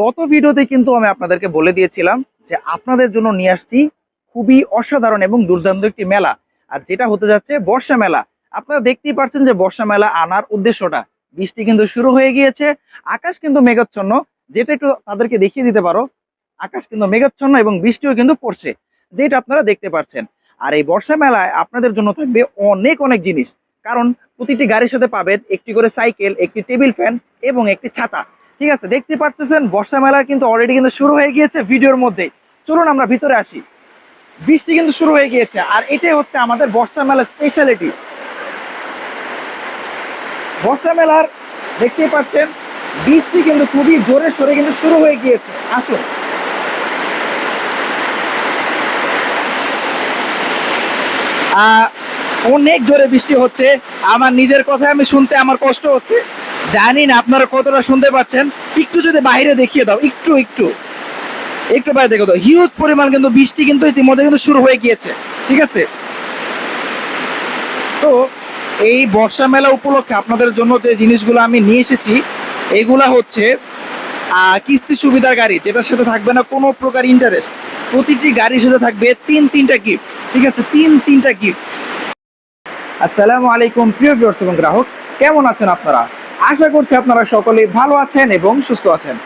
গত ভিডিওতে কিন্তু আমি আপনাদেরকে বলে দিয়েছিলাম যে আপনাদের জন্য নিয়ে আসছি খুবই অসাধারণ এবং দুর্দান্ত একটি মেলা। আর যেটা হতে যাচ্ছে বর্ষা মেলা। আপনারা দেখতেই পারছেন যে বর্ষা মেলা আনার উদ্দেশ্যটা। বৃষ্টি কিন্তু শুরু হয়ে গিয়েছে, আকাশ কিন্তু মেঘাচ্ছন্ন। যেটা একটু তাদেরকে দেখিয়ে দিতে পারো, আকাশ কিন্তু মেঘাচ্ছন্ন এবং বৃষ্টিও কিন্তু পড়ছে, যেটা আপনারা দেখতে পাচ্ছেন আর এই বর্ষা মেলায় আপনাদের জন্য থাকবে অনেক অনেক জিনিস। কারণ প্রতিটি গাড়ির সাথে পাবেন একটি করে সাইকেল, একটি টেবিল ফ্যান এবং একটি ছাতা। ঠিক আছে দেখতে পারতেছেন, বর্ষা মেলা কিন্তু অলরেডি কিন্তু শুরু হয়ে গিয়েছে ভিডিওর মধ্যেই। চলুন আমরা ভিতরে আসি। বৃষ্টি কিন্তু শুরু হয়ে গিয়েছে, আর এটাই হচ্ছে আমাদের বর্ষা মেলার স্পেশালিটি বর্ষা মেলার, দেখতেই পাচ্ছেন, বৃষ্টি কিন্তু খুবই জোরে সরে কিন্তু শুরু হয়ে গিয়েছে। আসুন। অনেক জোরে বৃষ্টি হচ্ছে। আমার নিজের কথা আমি শুনতে আমার কষ্ট হচ্ছে। জানি না আপনারা কতটা শুনতে পাচ্ছেন। একটু যদি বাইরে দেখিয়ে দাও, একটু একটু। একটু বাইরে দেখে দাও। হিউজ পরিমাণ কিন্তু বৃষ্টি কিন্তু ইতিমধ্যে কিন্তু শুরু হয়ে গিয়েছে, ঠিক আছে? তো এই বর্ষা মেলা উপলক্ষে আপনাদের জন্য যে জিনিসগুলো আমি নিয়ে এসেছি, এগুলা হচ্ছে কিস্তি সুবিধার গাড়ি, যেটার সাথে থাকবে না কোনো প্রকার ইন্টারেস্ট প্রতিটি গাড়ির সাথে থাকবে তিন, তিনটা গিফট ঠিক আছে? তিন, তিনটা গিফট আসসালামু আলাইকুম, প্রিয় ভিউয়ার্স এবং গ্রাহক, কেমন আছেন আপনারা? আশা করছি আপনারা সকলে ভালো আছেন এবং সুস্থ আছেন।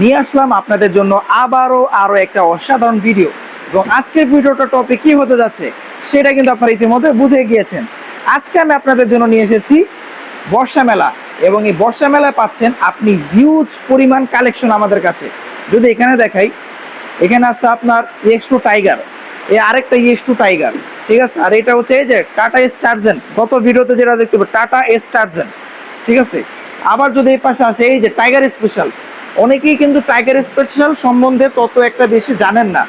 নিয়ে আসলাম আপনাদের জন্য আবারও আরও একটা অসাধারণ ভিডিও। এবং আজকের ভিডিওটা টপিক কি হতে যাচ্ছে, সেটা কিন্তু আপনারা ইতিমধ্যে বুঝে গিয়েছেন। আজকে আমি আপনাদের জন্য নিয়ে এসেছি বর্ষা মেলা। এবং এই বর্ষা মেলায় পাচ্ছেন আপনি হিউজ পরিমাণ কালেকশন আমাদের কাছে। যদি এখানে দেখাই, এখানে আছে আপনার এক্স টু টাইগার এই আরেকটা এক্স টু টাইগার ঠিক আছে? আর এটা হচ্ছে এই যে টাটা স্টারজেন গত ভিডিওতে যেটা দেখতে পাবো টাটা স্টারজেন ঠিক আছে? আবার যদি এই পাশে আসে, এই যে টাইগার স্পেশাল অনেকেই কিন্তু টাইগার স্পেশাল সম্বন্ধে তত একটা বেশি জানেন না।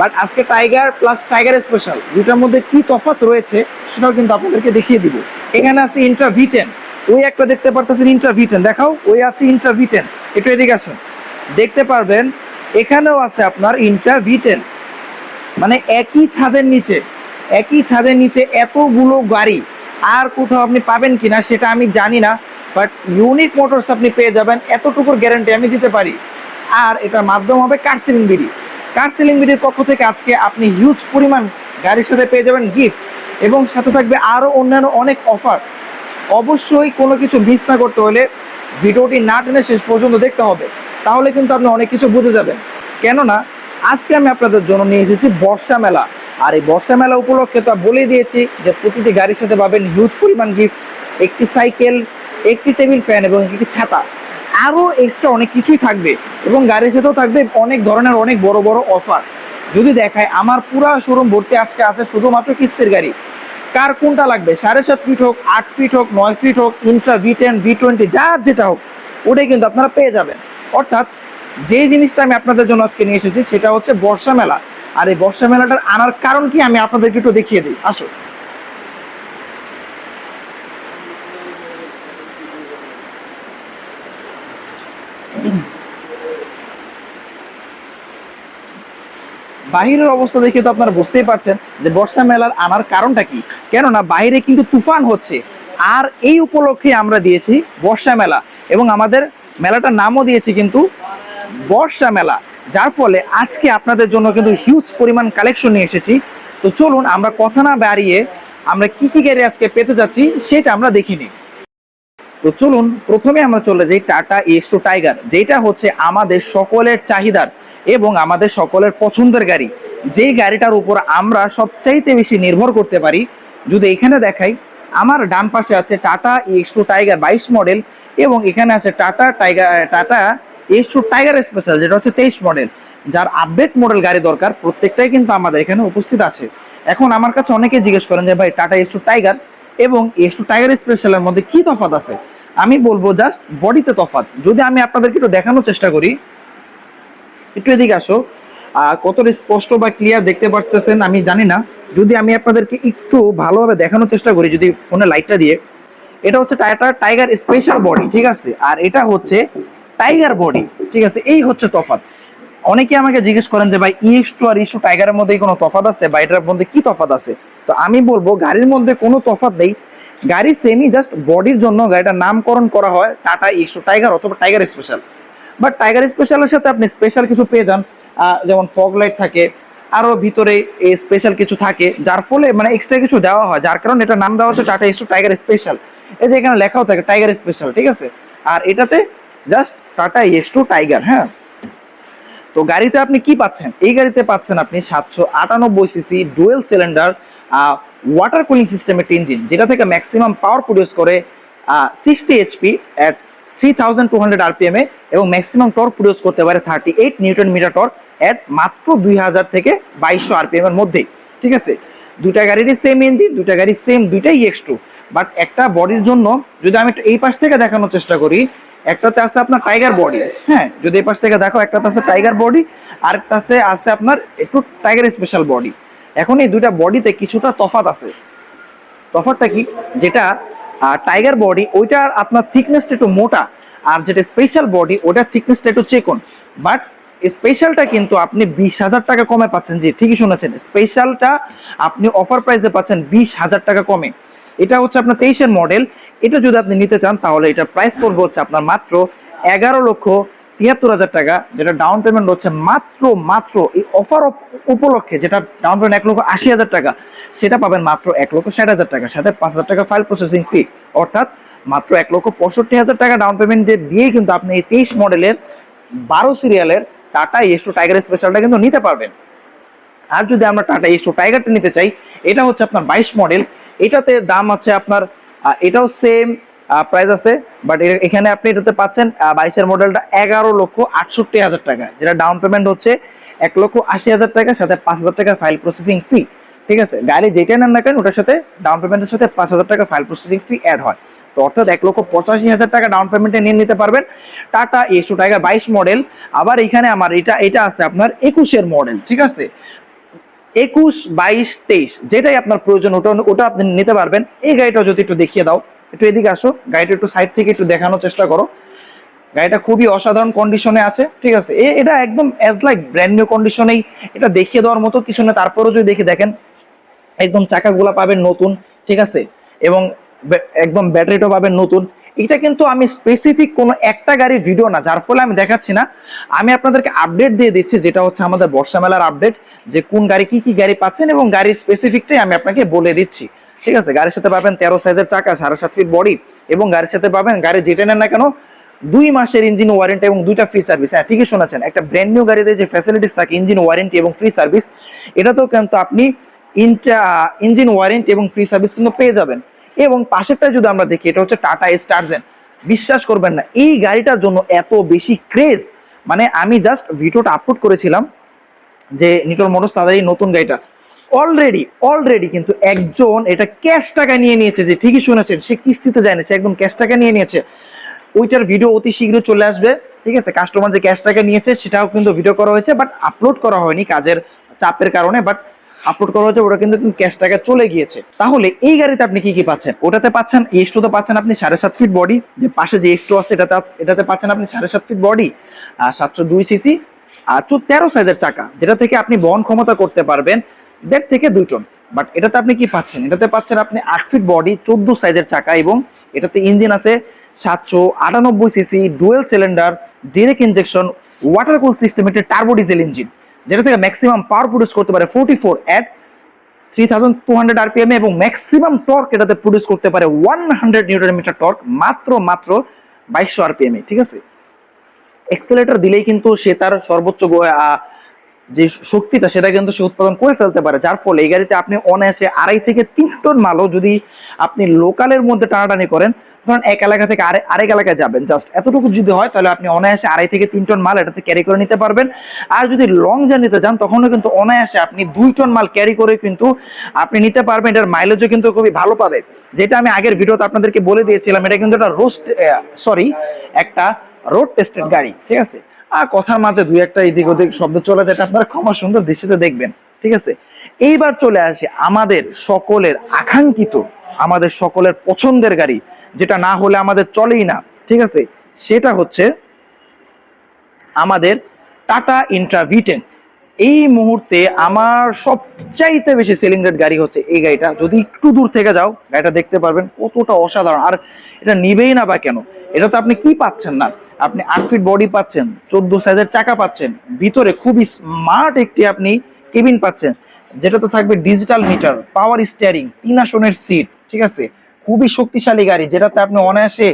বাট আজকে টাইগার প্লাস টাইগার স্পেশাল দুটার মধ্যে কি তফাৎ রয়েছে সেটাও কিন্তু আপনাদেরকে দেখিয়ে দিব। এখানে আছে ইন্ট্রা ভিটেন ওই একটা দেখতে পারতেছেন ইন্ট্রা ভিটেন দেখাও, ওই আছে ইন্ট্রা ভিটেন একটু এদিকে আসুন। দেখতে পারবেন, এখানেও আছে আপনার ইন্ট্রা ভিটেন মানে একই ছাদের নিচে, একই ছাদের নিচে এতগুলো গাড়ি, আর কোথাও আপনি পাবেন কিনা সেটা আমি জানি না। বাট ইউনিক মোটরস আপনি পেয়ে যাবেন, এতটুকুর গ্যারান্টি আমি দিতে পারি। আর এটার মাধ্যম হবে car selling BD. Car selling বিডির পক্ষ থেকে আজকে আপনি হিউজ পরিমাণ গাড়ির সাথে পেয়ে যাবেন গিফট এবং সাথে থাকবে আরও অন্যান্য অনেক অফার অবশ্যই কোনো কিছু মিস না করতে হলে ভিডিওটি না টেনে শেষ পর্যন্ত দেখতে হবে। তাহলে কিন্তু আপনি অনেক কিছু বুঝে যাবেন। কেননা, আজকে আমি আপনাদের জন্য নিয়ে এসেছি বর্ষা মেলা। আর এই বর্ষা মেলা উপলক্ষে তো বলে দিয়েছি যে প্রতিটি গাড়ির সাথে পাবেন হিউজ পরিমাণ গিফট একটি সাইকেল একটি টেবিল ফ্যান এবং একটি ছাতা। আরও এক্সট্রা অনেক কিছুই থাকবে এবং গাড়ির সাথেও থাকবে অনেক ধরনের অনেক বড় বড় অফার যদি দেখায়, আমার পুরা শোরুম ভর্তি আজকে আছে শুধুমাত্র কিস্তির গাড়ি। কার কোনটা লাগবে? সাড়ে সাত ফিট হোক, আট ফিট হোক, নয় ফিট হোক intra V ten V twenty যার যেটা হোক, ওটাই কিন্তু আপনারা পেয়ে যাবেন। অর্থাৎ যে জিনিসটা আমি আপনাদের জন্য আজকে নিয়ে এসেছি, সেটা হচ্ছে বর্ষা মেলা। আর এই বর্ষা মেলাটার আনার কারণ কি আমি আপনাদেরকে একটু দেখিয়ে দিই। আসো বাহিরের অবস্থা দেখে তো আপনারা বুঝতেই পারছেন যে বর্ষা মেলার আনার কারণটা কি। কেননা বাইরে কিন্তু তুফান হচ্ছে। আর এই উপলক্ষে আমরা দিয়েছি বর্ষা মেলা এবং আমাদের মেলাটার নামও দিয়েছি কিন্তু বর্ষা মেলা। যার ফলে আজকে আপনাদের জন্য কিন্তু হিউজ পরিমাণ কালেকশন নিয়ে এসেছি। তো চলুন আমরা কথা না বাড়িয়ে আমরা কি কি গাড়ি আজকে পেতে যাচ্ছি সেটা আমরা দেখিনি। তো চলুন, প্রথমে আমরা চলে যাই টাটা এক্স টু টাইগার যেটা হচ্ছে আমাদের সকলের চাহিদার এবং আমাদের সকলের পছন্দের গাড়ি। যেই গাড়িটার উপর আমরা সবচাইতে বেশি নির্ভর করতে পারি, যদি এখানে দেখাই, আমার ডান পাশে আছে টাটা এক্স টু টাইগার বাইশ মডেল এবং এখানে আছে Tata Tiger Tata X two Tiger special যেটা হচ্ছে তেইশ মডেল। যার আপডেট মডেল গাড়ি দরকার, প্রত্যেকটাই কিন্তু আমাদের এখানে উপস্থিত আছে। এখন আমার কাছে অনেকে জিজ্ঞেস করেন যে, ভাই টাটা এক্স টু টাইগার এবং এক্স টু টাইগার স্পেশালের মধ্যে কি তফাৎ আছে? আমি বলব জাস্ট বডিতে তফাৎ। যদি আমি আপনাদেরকে একটু দেখানোর চেষ্টা করি, একটু এদিকে আসো। কতটা স্পষ্ট বা ক্লিয়ার দেখতে পারতেছেন আমি জানি না। যদি আমি আপনাদেরকে একটু ভালোভাবে দেখানোর চেষ্টা করি, যদি ফোনে লাইটটা দিয়ে। এটা হচ্ছে টাটা টাইগার স্পেশাল বডি ঠিক আছে? আর এটা হচ্ছে টাইগার বডি ঠিক আছে? এই হচ্ছে তফাৎ। অনেকে আমাকে জিজ্ঞেস করেন যে, ভাই ইএক্স টু আর ইস্যু টাইগারের মধ্যে কোনো তফাৎ আছে? বা এটার মধ্যে কি তফাৎ আছে? তো আমি বলব, গাড়ির মধ্যে কোনো তফাৎ নেই। গাড়ি সেমি জাস্ট বডির জন্য গাড়িটার নামকরণ করা হয় টাটা ইস্যু টাইগার অথবা টাইগার স্পেশাল বাট টাইগার স্পেশালের সাথে আপনি স্পেশাল কিছু পেয়ে যান। যেমন ফগ লাইট থাকে, আরও ভিতরে এই স্পেশাল কিছু থাকে, যার ফলে মানে এক্সট্রা কিছু দেওয়া হয়, যার কারণে এটা নাম দেওয়া হচ্ছে টাটা এস টাইগার স্পেশাল এই যে এখানে লেখাও থাকে টাইগার স্পেশাল ঠিক আছে? আর এটাতে just Tata S two Tiger হ্যাঁ? তো গাড়িতে আপনি কি পাচ্ছেন? এই গাড়িতে পাচ্ছেন আপনি সাতশো আটানব্বই CC dual cylinder water cooling system একটি ইঞ্জিন যেটা থেকে ম্যাক্সিমাম পাওয়ার প্রডিউস করে sixty HP at three thousand two hundred আরপিএমে এবং ম্যাক্সিমাম টর্ক প্রডিউস করতে পারে thirty eight newton metre torque at মাত্র দুই হাজার থেকে বাইশশো আরপিএম এর মধ্যেই, ঠিক আছে? দুইটা গাড়িরই সেম ইঞ্জিন দুইটা গাড়ি সেম দুইটাই এক্স টু বাট একটা বডির জন্য, যদি আমি একটু এই পাশ থেকে দেখানোর চেষ্টা করি, একটাতে আছে আপনার টাইগার বডি হ্যাঁ? যদি এই পাশ থেকে দেখো, একটাতে আছে টাইগার বডি আরেকটাতে আছে আপনার একটু টাইগার স্পেশাল বডি এখন এই দুইটা বডিতে কিছুটা তফাৎ আছে। তফাৎটা কি? যেটা টাইগার বডি ওইটার আপনার থিকনেসটা একটু মোটা, আর যেটা স্পেশাল বডি ওটার থিকনেসটা একটু চেকন। বাট স্পেশালটা কিন্তু আপনি বিশ হাজার টাকা কমে পাচ্ছেন জি ঠিকই শুনেছেন স্পেশালটা আপনি অফার প্রাইসে পাচ্ছেন বিশ হাজার টাকা কমে। এটা হচ্ছে আপনার তেইশের মডেল এটা যদি আপনি নিতে চান, তাহলে এটার প্রাইস পড়বে হচ্ছে আপনার মাত্র এগারো লক্ষ তিয়াত্তর হাজার টাকা, যেটা ডাউন পেমেন্ট হচ্ছে মাত্র মাত্র এই অফার উপলক্ষে, যেটা ডাউন পেমেন্ট এক লক্ষ আশি হাজার টাকা, সেটা পাবেন মাত্র এক লক্ষ ষাট হাজার টাকা, সাথে পাঁচ হাজার টাকা ফাইল প্রসেসিং ফি অর্থাৎ মাত্র এক লক্ষ পঁয়ষট্টি হাজার টাকা ডাউন পেমেন্ট দিয়ে কিন্তু আপনি এই তেইশ মডেলের বারো সিরিয়ালের টাটা এস টু টাইগার স্পেশালটা কিন্তু নিতে পারবেন। আর যদি আমরা টাটা এস টু টাইগারটা নিতে চাই, এটা হচ্ছে আপনার বাইশ মডেল, এটাতে দাম আছে আপনার এটাও সেম প্রাইস আছে বাট এখানে আপনি এটাতে পাচ্ছেন বাইশের মডেলটা এগারো লক্ষ আটষট্টি হাজার টাকা, যেটা ডাউন পেমেন্ট হচ্ছে এক লক্ষ আশি হাজার টাকা, সাথে পাঁচ হাজার টাকা ফাইল প্রসেসিং ফি ঠিক আছে? গাড়ি যেটা নেন না কেন, ওটার সাথে ডাউন পেমেন্টের সাথে পাঁচ হাজার টাকা ফাইল প্রসেসিং ফি অ্যাড হয়। তো অর্থাৎ এক লক্ষ পঁচাশি হাজার টাকা ডাউন পেমেন্টে নিয়ে নিতে পারবেন। টাটা এস টাইগার বাইশ মডেল আবার এখানে আমার এটা এটা আছে আপনার একুশের মডেল ঠিক আছে? একুশ, বাইশ, তেইশ, যেটাই আপনার প্রয়োজন, ওটা ওটা আপনি নিতে পারবেন। এই গাড়িটা যদি একটু দেখিয়ে দাও। একটু এদিকে আসো, গাড়িটা একটু সাইড থেকে একটু দেখানোর চেষ্টা করো। গাড়িটা খুবই অসাধারণ কন্ডিশনে আছে, ঠিক আছে? এটা একদম অ্যাজ লাইক ব্র্যান্ড নিউ কন্ডিশনেই এটা দেখিয়ে দেওয়ার মতো কিছু না, তারপরেও যদি দেখে দেখেন, একদম চাকাগুলো পাবেন নতুন, ঠিক আছে? এবং একদম ব্যাটারিটাও পাবেন নতুন। এটা কিন্তু আমি স্পেসিফিক কোনো একটা গাড়ির ভিডিও না, যার ফলে আমি দেখাচ্ছি না। আমি আপনাদেরকে আপডেট দিয়ে দিচ্ছি, যেটা হচ্ছে আমাদের বর্ষা মেলার আপডেট যে কোন গাড়ি কি কি গাড়ি পাচ্ছেন এবং গাড়ির স্পেসিফিকটাই আমি আপনাকে বলে দিচ্ছি। ঠিক আছে, গাড়ির সাথে পাবেন তেরো সাইজের চাকা, সাড়ে সাত ফিট বডি এবং গাড়ির সাথে পাবেন, গাড়ি যেটা নেন না কেন, দুই মাসের ইঞ্জিন ওয়ারেন্টি এবং দুইটা ফ্রি সার্ভিস হ্যাঁ ঠিকই শোনাচ্ছেন একটা ব্র্যান্ড নিউ গাড়িতে যে ফ্যাসিলিটিস থাকে ইঞ্জিন ওয়ারেন্টি এবং ফ্রি সার্ভিস এটাতেও কিন্তু আপনি ইঞ্জিন ওয়ারেন্টি এবং ফ্রি সার্ভিস কিন্তু পেয়ে যাবেন। এবং পাশেরটা যদি আমরা দেখি, এটা হচ্ছে টাটা স্টারজেন বিশ্বাস করবেন না, এই গাড়িটার জন্য এত বেশি ক্রেজ মানে আমি জাস্ট ভিডিওটা আপলোড করেছিলাম যে নিটল মোটরস তাদের এই নতুন গাড়িটা অলরেডি অলরেডি কিন্তু একজন এটা ক্যাশ টাকা নিয়ে নিয়েছে যে ঠিকই শুনেছেন, সে কিস্তিতে যায় না, সে একদম ক্যাশ টাকা নিয়ে নিয়েছে। ওইটার ভিডিও অতি শীঘ্র চলে আসবে, ঠিক আছে? কাস্টমার যে ক্যাশ টাকা নিয়েছে সেটাও কিন্তু ভিডিও করা হয়েছে বাট আপলোড করা হয়নি কাজের চাপের কারণে বাট আপলোড করা হয়েছে ওটা কিন্তু ক্যাশ টাকা চলে গিয়েছে। তাহলে এই গাড়িতে আপনি কি কি পাচ্ছেন? ওটাতে পাচ্ছেন এস্টো তো পাচ্ছেন আপনি সাড়ে সাত ফিট বডি যে পাশে যে এস্টো আছে, এটাতে এটাতে পাচ্ছেন আপনি সাড়ে সাত ফিট বডি আর সাতশো দুই সিসি আর তেরো সাইজের চাকা, যেটা থেকে আপনি বহন ক্ষমতা করতে পারবেন। দেড় থেকে দুই টন। বাট এটাতে আপনি কি পাচ্ছেন? এটাতে পাচ্ছেন আপনি আট ফিট বডি চোদ্দ সাইজের চাকা এবং এটাতে ইঞ্জিন আছে সাতশো আটানব্বই CC dual cylinder direct injection water cool system একটা টার্বো ডিজেল ইঞ্জিন যেটা থেকে ম্যাক্সিমাম পাওয়ার প্রডিউস করতে পারে forty four at three thousand two hundred RPM এবং ম্যাক্সিমাম টর্ক এটাতে প্রডিউস করতে পারে one hundred newton metre torque মাত্র মাত্র বাইশশো আরপিএম ঠিক আছে? এক্সেলেটর দিলেই কিন্তু সে তার সর্বোচ্চ যে শক্তিটা সেটা কিন্তু সে উৎপাদন করে ফেলতে পারে, যার ফলে এই গাড়িতে আপনি অনায়াসে আড়াই থেকে তিন টন মালও যদি আপনি লোকালের মধ্যে টানাটানি করেন, ধরেন এক এলাকা থেকে আরে, আরেক এলাকায় যাবেন জাস্ট এতটুকু যদি হয় তাহলে আপনি অনায়াসে আড়াই থেকে তিন টন মাল এটাতে ক্যারি করে নিতে পারবেন। আর যদি লং জার্নিতে যান, তখনও কিন্তু অনায়াসে আপনি দুই টন মাল ক্যারি করে কিন্তু আপনি নিতে পারবেন, এটার মাইলেজও কিন্তু খুবই ভালো পাবে। যেটা আমি আগের ভিডিওতে আপনাদেরকে বলে দিয়েছিলাম, এটা কিন্তু একটা রোস্ট সরি একটা রোড টেস্টেড গাড়ি, ঠিক আছে? আর কথার মাঝে দুই একটা এদিক ওদিক শব্দ চলে যায় আপনারা ক্ষমা সুন্দর দৃষ্টিতে দেখবেন, ঠিক আছে? এইবার চলে আসে আমাদের সকলের আকাঙ্ক্ষিত, আমাদের সকলের পছন্দের গাড়ি, যেটা না হলে আমাদের চলেই না, ঠিক আছে? সেটা হচ্ছে আমাদের টাটা ইন্ট্রা ভিটেন এই মুহূর্তে আমার সবচাইতে বেশি সেলিং রেট গাড়ি হচ্ছে এই গাড়িটা। যদি একটু দূর থেকে যাও, গাড়িটা দেখতে পারবেন কতটা অসাধারণ। আর এটা নিবেই না বা কেন? এটাতে আপনি কি পাচ্ছেন না? আপনি আট ফিট বডি পাচ্ছেন, চোদ্দ সাইজের চাকা পাচ্ছেন, ভিতরে খুবই স্মার্ট একটি আপনি কেবিন পাচ্ছেন যেটাতে থাকবে ডিজিটাল মিটার পাওয়ার স্টিয়ারিং তিন আসনের সিট ঠিক আছে? খুবই শক্তিশালী গাড়ি, যেটাতে আপনি অনায়াসে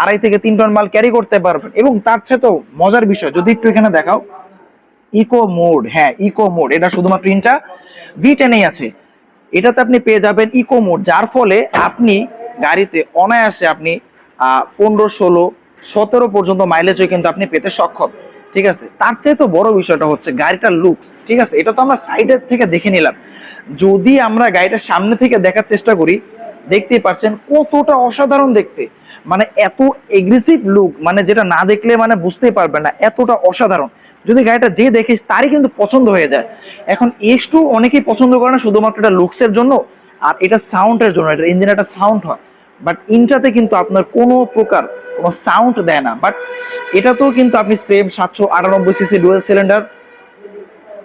আড়াই থেকে তিন টন মাল ক্যারি করতে পারবেন। এবং তার তো মজার বিষয়, যদি একটু এখানে দেখাও ইকো মোড হ্যাঁ ইকো মোড এটা শুধুমাত্র ইনটা ভি টেনেই আছে। এটাতে আপনি পেয়ে যাবেন ইকো মোড যার ফলে আপনি গাড়িতে অনায়াসে আপনি পনেরো, ষোলো, সতেরো পর্যন্ত মাইলেজও কিন্তু আপনি পেতে সক্ষম। ঠিক আছে? তার চেয়ে তো বড় বিষয়টা হচ্ছে গাড়িটার লুকস ঠিক আছে? এটা তো আমরা সাইডের থেকে দেখে নিলাম। যদি আমরা গাড়িটার সামনে থেকে দেখার চেষ্টা করি, দেখতেই পাচ্ছেন কতটা অসাধারণ দেখতে। মানে এত এগ্রেসিভ লুক মানে যেটা না দেখলে মানে বুঝতেই পারবেন না, এতটা অসাধারণ। যদি গাড়িটা যে দেখিস তারই কিন্তু পছন্দ হয়ে যায়। এখন এক্স টু অনেকেই পছন্দ করে না শুধুমাত্র এটা লুকসের জন্য, আর এটা সাউন্ডের জন্য, এটা ইঞ্জিন একটা সাউন্ড হয়। বাট ইনটাতে কিন্তু আপনার কোনো প্রকার কোনো সাউন্ড দেয় না। বাট এটাতেও কিন্তু আপনি সেম সাতশো আটানব্বই সিসি ডুয়েল সিলিন্ডার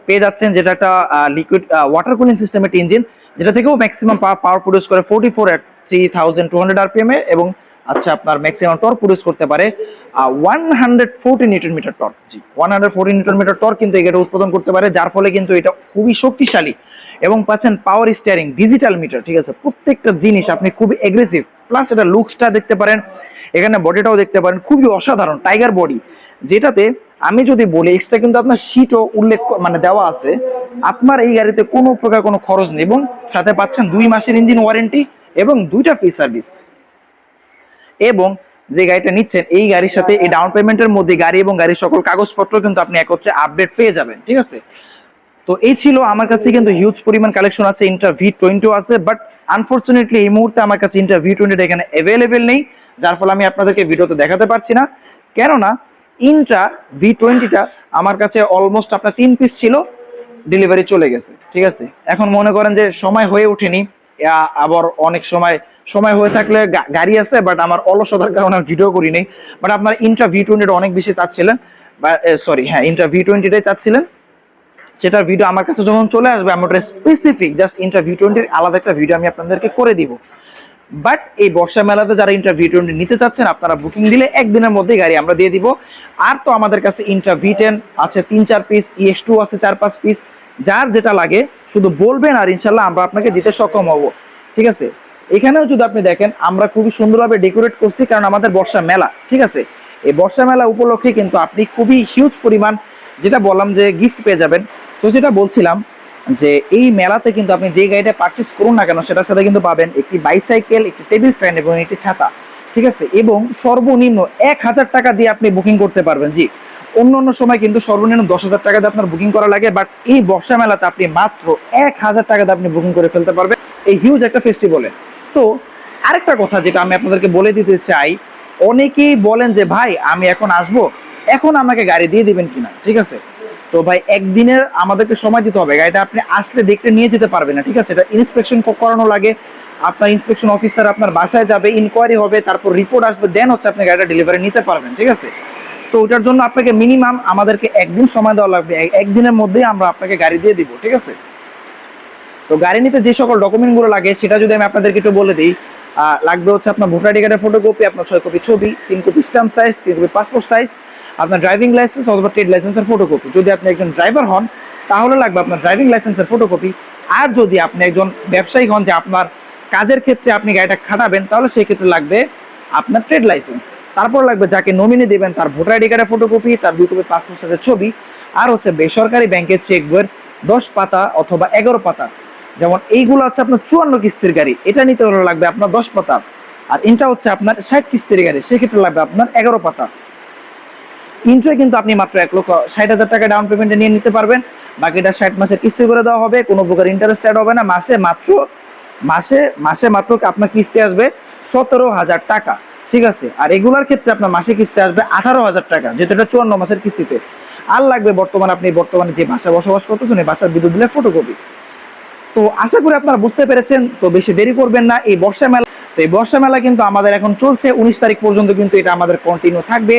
পেয়ে যাচ্ছেন, যেটা একটা লিকুইড ওয়াটার কুলিং সিস্টেম একটি ইঞ্জিন যেটা থেকেও ম্যাক্সিমাম পাওয়ার প্রডিউস করে forty four at three thousand two hundred RPM এ এবং আচ্ছা আপনার ম্যাক্সিমাম টর্ক প্রডিউস করতে পারে one hundred forty newton meter torque জি one hundred forty newton meter torque কিন্তু এটা উৎপাদন করতে পারে, যার ফলে কিন্তু এটা খুবই শক্তিশালী এবং পাচ্ছেন পাওয়ার স্টিয়ারিং ডিজিটাল মিটার ঠিক আছে? প্রত্যেকটা জিনিস আপনি খুবই এগ্রেসিভ প্লাস এটা লুকসটা দেখতে পারেন, এখানে বডিটাও দেখতে পারেন, খুবই অসাধারণ টাইগার বডি যেটাতে আমি যদি বলি এক্সট্রা কিন্তু আপনার সিটও উল্লেখ মানে দেওয়া আছে, আপনার এই গাড়িতে কোনো প্রকার কোনো খরচ নেই এবং সাথে পাচ্ছেন দুই মাসের ইঞ্জিন ওয়ারেন্টি এবং দুইটা ফ্রি সার্ভিস এবং যে গাড়িটা নিচ্ছেন, এই গাড়ির সাথে এই ডাউন পেমেন্টের মধ্যে গাড়ি এবং গাড়ির সকল কাগজপত্র কিন্তু আপনি একত্রে আপডেট পেয়ে যাবেন, ঠিক আছে? তো এই ছিল আমার কাছে কিন্তু হিউজ পরিমাণ কালেকশন আছে ইন্টার ভি টোয়েন্টিও আছে বাট আনফর্চুনেটলি এই মুহূর্তে আমার কাছে ইন্টার ভি টোয়েন্টিটা এখানে অ্যাভেলেবেল নেই, যার ফলে আমি আপনাদেরকে ভিডিওতে দেখাতে পারছি না। কেননা ইন্ট্রা ভি টোয়েন্টিটা আমার কাছে অলমোস্ট আপনার তিন পিস ছিল ডেলিভারি চলে গেছে, ঠিক আছে? এখন মনে করেন যে সময় হয়ে ওঠেনি আবার অনেক সময় সময় হয়ে থাকলে গাড়ি আছে বাট আমার অলসতার কারণে ভিডিও করি নেই বাট আপনার ইন্ট্রা ভি টোয়েন্টিটা অনেক বেশি চাচ্ছিলেন, বা সরি হ্যাঁ ইন্ট্রা ভি টোয়েন্টিটাই চাচ্ছিলেন। সেটার ভিডিও আমার কাছে যখন চলে আসবে আমি ওটা স্পেসিফিক জাস্ট ইন্টারভিউ টোয়েন্টির আলাদা একটা ভিডিও আমি আপনাদেরকে করে দিব। বাট এই বর্ষা মেলাতে যারা ইন্টারভিউ টোয়েন্টি নিতে চাচ্ছেন, আপনারা বুকিং দিলে একদিনের মধ্যেই গাড়ি আমরা দিয়ে দিব। আর তো আমাদের কাছে ইন্টারভিউ টেন আছে, তিন চার পিস ইএস টু আছে, চার পাঁচ পিস যার যেটা লাগে, শুধু বলবেন আর ইনশাল্লাহ আমরা আপনাকে দিতে সক্ষম হব। ঠিক আছে? এখানেও যদি আপনি দেখেন, আমরা খুবই সুন্দরভাবে ডেকোরেট করছি, কারণ আমাদের বর্ষা মেলা, ঠিক আছে? এই বর্ষা মেলা উপলক্ষে কিন্তু আপনি খুবই হিউজ পরিমাণ, যেটা বললাম যে গিফট পেয়ে যাবেন তো যেটা বলছিলাম যে এই মেলাতে কিন্তু আপনি যে গাড়িটা পারচেস করুন না কেন, সেটার সাথে কিন্তু পাবেন একটি বাইসাইকেল একটি টেবিল ফ্যান এবং একটি ছাতা, ঠিক আছে? এবং সর্বনিম্ন এক হাজার টাকা দিয়ে আপনি বুকিং করতে পারবেন, জি। অন্য অন্য সময় কিন্তু সর্বনিম্ন দশ হাজার টাকা দিয়ে আপনার বুকিং করা লাগে বাট এই বর্ষা মেলাতে আপনি মাত্র এক হাজার টাকা দিয়ে আপনি বুকিং করে ফেলতে পারবেন। এই হিউজ একটা ফেস্টিভ্যালে তো আরেকটা কথা যেটা আমি আপনাদেরকে বলে দিতে চাই, অনেকেই বলেন যে, ভাই, আমি এখন আসব, এখন আমাকে গাড়ি দিয়ে দিবেন কিনা? ঠিক আছে? তো ভাই, একদিনের আমাদেরকে সময় দিতে হবে। গাড়িটা আপনি আসলে দেখতে নিয়ে যেতে পারবেন না, ঠিক আছে? এটা ইন্সপেকশন করানো লাগে। আপনার ইন্সপেকশন অফিসার আপনার বাসায় যাবে ইনকোয়ারি হবে, তারপর রিপোর্ট আসবে দেন হচ্ছে আপনি গাড়িটা ডেলিভারি নিতে পারবেন, ঠিক আছে? তো ওটার জন্য আপনাকে মিনিমাম আমাদেরকে একদিন সময় দেওয়া লাগবে। একদিনের মধ্যেই আমরা আপনাকে গাড়ি দিয়ে দিব, ঠিক আছে? তো গাড়ি নিতে যে সকল ডকুমেন্টগুলো লাগে, সেটা যদি আমি আপনাদেরকে একটু বলে দিই লাগবে হচ্ছে আপনার ভোটার আইডি কার্ডের ফটোকপি আপনার ছয় কপি ছবি, তিন কপি স্ট্যাম্প সাইজ তিন কপি পাসপোর্ট সাইজ আপনার ড্রাইভিং লাইসেন্স অথবা ট্রেড লাইসেন্সের ফটোকপি যদি আপনি একজন ড্রাইভার হন, তাহলে লাগবে আপনার ড্রাইভিং লাইসেন্সের ফটোকপি আর যদি আপনি একজন ব্যবসায়ী হন যে আপনার কাজের ক্ষেত্রে আপনি গাড়িটা খাটাবেন, তাহলে সেই ক্ষেত্রে লাগবে আপনার ট্রেড লাইসেন্স তারপর লাগবে যাকে নমিনি দেবেন, তার ভোটার আইডি কার্ডের ফটোকপি তার দুই কপি পাসপোর্ট সাইজের ছবি, আর হচ্ছে বেসরকারি ব্যাংকের চেক বইয়ের দশ পাতা অথবা এগারো পাতা। যেমন এইগুলো হচ্ছে আপনার চুয়ান্ন কিস্তির গাড়ি, এটা নিতে হলে লাগবে আপনার দশ পাতা। আর এটা হচ্ছে আপনার ষাট কিস্তির গাড়ি, সেক্ষেত্রে লাগবে আপনার এগারো পাতা। ইন্ট্রে কিন্তু আপনি মাত্র এক লক্ষ ষাট হাজার টাকা ডাউন পেমেন্টে নিয়ে নিতে পারবেন। বাকিটা ষাট মাসের কিস্তি করে দেওয়া হবে, কোনো প্রকার ইন্টারেস্ট অ্যাড হবে না, মাসে মাত্র, মাসে মাসে মাত্র আপনার কিস্তি আসবে সতেরো হাজার টাকা, ঠিক আছে? আর এগুলার ক্ষেত্রে আপনার মাসে কিস্তি আসবে আঠারো হাজার টাকা, যেহেতু এটা চুয়ান্ন মাসের কিস্তিতে। আর লাগবে বর্তমানে আপনি, বর্তমানে যে বাসায় বসবাস করতেছেন এই বাসার বিদ্যুৎ বিলের ফটোকপি তো আশা করি আপনারা বুঝতে পেরেছেন, তো বেশি দেরি করবেন না, এই বর্ষা মেলা তো এই বর্ষা মেলা কিন্তু আমাদের এখন চলছে, উনিশ তারিখ পর্যন্ত কিন্তু এটা আমাদের কন্টিনিউ থাকবে।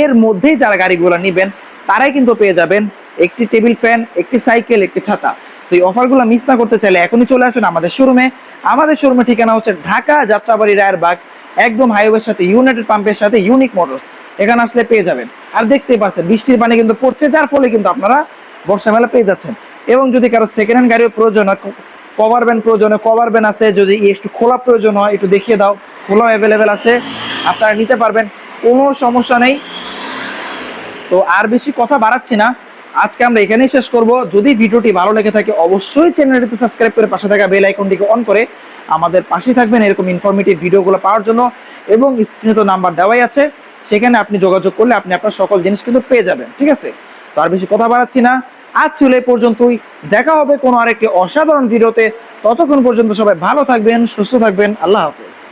এর মধ্যেই যারা গাড়িগুলো নেবেন, তারাই কিন্তু পেয়ে যাবেন একটি টেবিল ফ্যান, একটি সাইকেল, একটি ছাতা। তো এই অফারগুলো মিস না করতে চাইলে এখনই চলে আসুন আমাদের শোরুমে আমাদের শোরুমে ঠিকানা হচ্ছে ঢাকা যাত্রাবাড়ি রায়েরবাগ, একদম হাইওয়ের সাথে ইউনাইটেড পাম্পের সাথে ইউনিক মোটরস এখানে আসলে পেয়ে যাবেন। আর দেখতেই পাচ্ছেন, বৃষ্টির পানি কিন্তু পড়ছে, যার ফলে কিন্তু আপনারা বর্ষা মেলা পেয়ে যাচ্ছেন। এবং যদি কারও সেকেন্ড হ্যান্ড গাড়িও প্রয়োজন হয় কভার ব্যান প্রয়োজন হয় কভার ব্যান আছে, যদি একটু খোলা প্রয়োজন হয়, একটু দেখিয়ে দাও। খোলা অ্যাভেলেবেল আছে। আপনারা নিতে পারবেন, কোনো সমস্যা নেই। তো আর বেশি কথা বাড়াচ্ছি না। আজকে আমরা এখানেই শেষ করব। যদি ভিডিওটি ভালো লেগে থাকে, অবশ্যই চ্যানেলটিতে সাবস্ক্রাইব করে পাশে থাকা বেল আইকনটিকে অন করে আমাদের পাশে থাকবেন এরকম ইনফরমেটিভ ভিডিওগুলো পাওয়ার জন্য। এবং স্ক্রিনে তো নাম্বার দেওয়াই আছে। সেখানে আপনি যোগাযোগ করলে আপনি আপনার সকল জিনিস কিন্তু পেয়ে যাবেন, ঠিক আছে? তো আর বেশি কথা বাড়াচ্ছি না। আজ ছিল এই পর্যন্তই। দেখা হবে কোনো আরেকটি অসাধারণ ভিডিওতে। ততক্ষণ পর্যন্ত সবাই ভালো থাকবেন, সুস্থ থাকবেন। আল্লাহ হাফেজ।